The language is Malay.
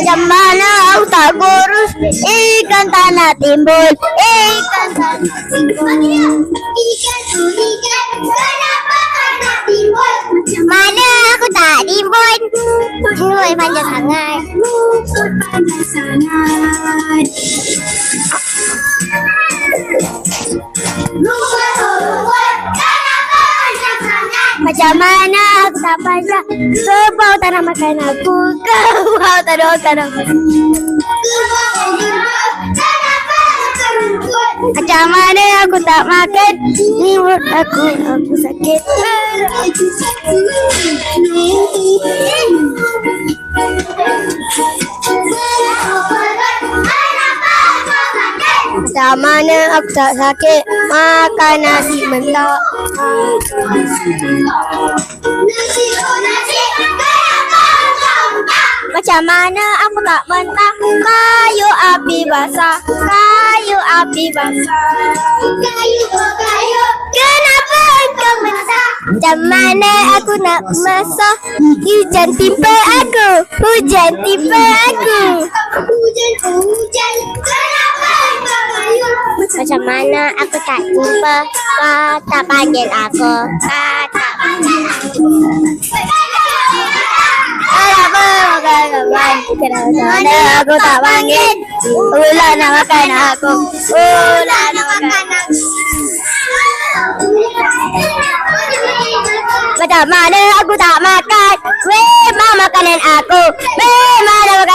Samana ang tagoros, ikanta eh, natin bol, ikanta eh, natin bol. Ikan-ulikan, kanapakan natin bol. Samana ako natin bol. Uy, panjasangan. Uy, panjasangan. Mana aku tak panjang Sebab tak nak makan aku. Kau tak nak makan aku Macam mana aku tak makan? Ni mulut aku Aku sakit Macam mana aku tak sakit Makan nasi mentah Macam mana aku tak mentah Kayu api basah Kayu api basah. Kayu kayu Kenapa kau mentah Macam mana aku nak masak Hujan timpa aku Hujan timpa aku Macam mana aku tak jumpa Kau tak panggil aku Kau tak panggil aku makan makan Kenapa aku tak panggil Ular nak makan aku Ular nak makan aku Macam mana aku tak makan Memang makanan aku makanan aku